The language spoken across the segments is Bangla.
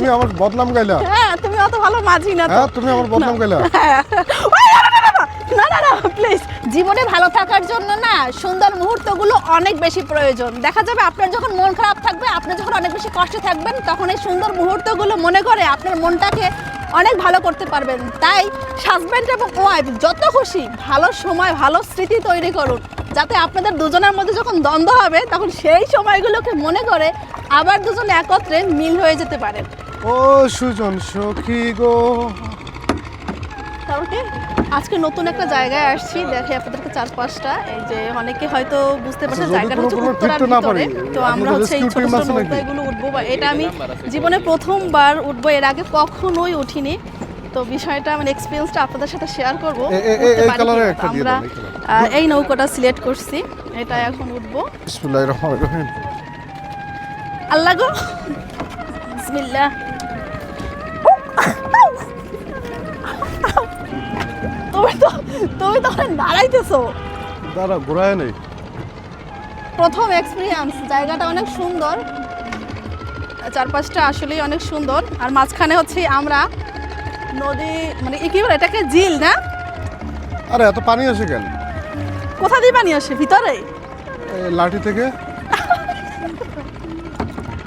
তুমি আমার বদনাম গাইলা? হ্যাঁ তুমি অত ভালো মাঝি না হ্যাঁ তুমি আমার বদনাম গাইলা? হ্যাঁ। না, না, না, please। জীবনে ভালো থাকার জন্য না সুন্দর মুহূর্তগুলো অনেক বেশি প্রয়োজন। দেখা যাবে আপনার যখন মন খারাপ থাকবে আপনি যখন অনেক বেশি কষ্টে থাকবেন তখন এই সুন্দর মুহূর্তগুলো মনে করে আপনার মনটাকে অনেক ভালো করতে পারবেন। তাই হাজব্যান্ড এবং ওয়াইফ যত খুশি ভালো সময় ভালো স্মৃতি তৈরি করুন। যাতে আপনাদের দুজনের মধ্যে যখন দ্বন্দ্ব হবে তখন সেই সময়গুলোকে মনে করে আবার দুজন একত্রে মিল হয়ে যেতে পারেন। ও সুজন সখী গো। আজকে নতুন একটা জায়গায় আসছি দেখে আপনাদেরকে চারপাশটা এই যে অনেকে হয়তো বুঝতে পারছে আচ্ছা, জায়গাটা কোনো হচ্ছে উত্তরার ভিতরে। তো আমরা হচ্ছে এই ছোট ছোট নৌকাগুলো উঠবো বা এটা আমি জীবনে প্রথমবার উঠবো এর আগে কখনোই উঠিনি। তো বিষয়টা মানে এক্সপিরিয়েন্সটা আপনাদের সাথে শেয়ার করব আমরা এই এই নৌকাটা সিলেক্ট করছি এটা এখন উঠবো। বিসমিল্লাহির রহমানির রহিম। আল্লাহ গো! বিসমিল্লাহ। তুমি তো তুমি তো দাঁড়াইতেছো। দাঁড়া ঘোরায় নেই। প্রথম এক্সপিরিয়েন্স জায়গাটা অনেক সুন্দর। চারপাশটা আসলেই অনেক সুন্দর। আর মাঝখানে হচ্ছে আমরা নদী মানে কি বলে এটাকে ঝিল না? আরে এত পানি আসে কেন? কোথা দিয়ে পানি আসে? ভিতরে? লাঠি থেকে?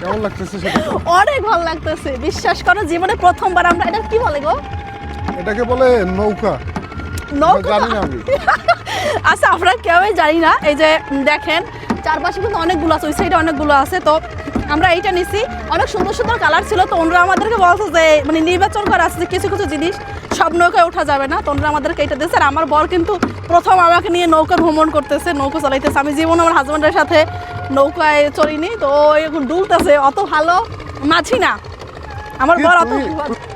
কেমন লাগতেছে সেটা? অনেক ভালো লাগতেছে। বিশ্বাস করো জীবনে প্রথমবার আমরা এটা কি বলে গো? এটাকে বলে নৌকা। নৌকা জানি না আমি। আচ্ছা আমরা কেউই জানি না। এই যে দেখেন চারপাশে কিন্তু অনেকগুলো আছে ওই সাইডে অনেকগুলো আছে। তো আমরা এইটা নিছি। অনেক সুন্দর সুন্দর কালার ছিল। তো ওনারা আমাদেরকে বলছে যে মানে নির্বাচন করা আছে যে কিছু কিছু জিনিস সব নৌকায় ওঠা যাবে না। তো ওনারা আমাদেরকে এটা দিয়েছে। আর আমার বর কিন্তু প্রথম আমাকে নিয়ে নৌকা ভ্রমণ করতেছে নৌকা চালাইতেছে। আমি জীবন আমার হাজব্যান্ডের সাথে নৌকায় চড়িনি তো এখন ডুলতেছে অত ভালো মাছি না। আমার বর অত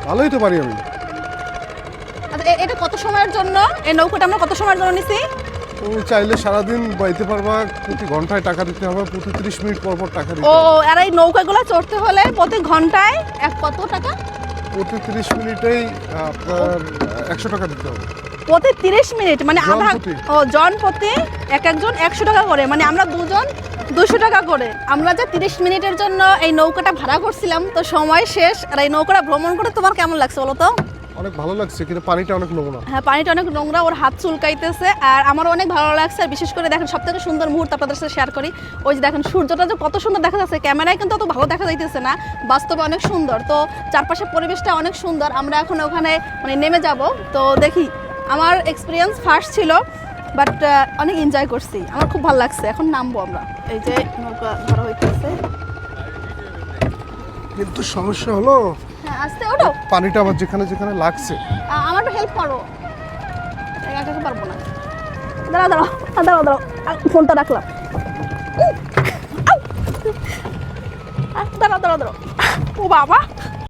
ভালোই তো পারি আমি। আচ্ছা, এটা কত সময়ের জন্য? এই নৌকাটা আমরা কত সময়ের জন্য নিছি? তুমি চাইলে সারাদিন বাইতে পারবা প্রতি ঘন্টায় টাকা দিতে হবে প্রতি ত্রিশ মিনিট পর পর টাকা দিতে ও আর এই নৌকাগুলো চড়তে হলে প্রতি ঘন্টায় এক কত টাকা? প্রতি ত্রিশ মিনিটেই আপনার একশো টাকা দিতে হবে। প্রতি তিরিশ মিনিট মানে আধা ও জন প্রতি এক একজন একশো টাকা করে মানে আমরা দুজন দুশো টাকা করে। আমরা যে তিরিশ মিনিটের জন্য এই নৌকাটা ভাড়া করছিলাম তো সময় শেষ। আর এই নৌকাটা ভ্রমণ করে তোমার কেমন লাগছে বলো তো? অনেক ভালো লাগছে কিন্তু পানিটা অনেক নোংরা। হ্যাঁ পানিটা অনেক নোংরা ওর হাত চুলকাইতেছে। আর আমারও অনেক ভালো লাগছে আর বিশেষ করে দেখেন সব থেকে সুন্দর মুহূর্ত আপনাদের সাথে শেয়ার করি। ওই যে দেখেন সূর্যটা যে কত সুন্দর দেখা যাচ্ছে ক্যামেরায় কিন্তু অত ভালো দেখা যাইতেছে না বাস্তবে অনেক সুন্দর। তো চারপাশে পরিবেশটা অনেক সুন্দর আমরা এখন ওখানে মানে নেমে যাব। তো দেখি আমার এক্সপিরিয়েন্স ফার্স্ট ছিল বাট অনেক এনজয় করছি। আমার খুব ভালো লাগছে। এখন নামবো আমরা। এই যে নৌকা ধরা হইতেছে। কিন্তু সমস্যা হলো হ্যাঁ আসতে ওঠো। পানিটা আমার যেখানে যেখানে লাগছে। আমার একটু হেল্প করো। একা পারব না। দাঁড়া দাঁড়াও দাঁড়াও দাঁড়াও। ফোনটা রাখলাম। দাঁড়াও দাঁড়াও দাঁড়াও। ও বাবা।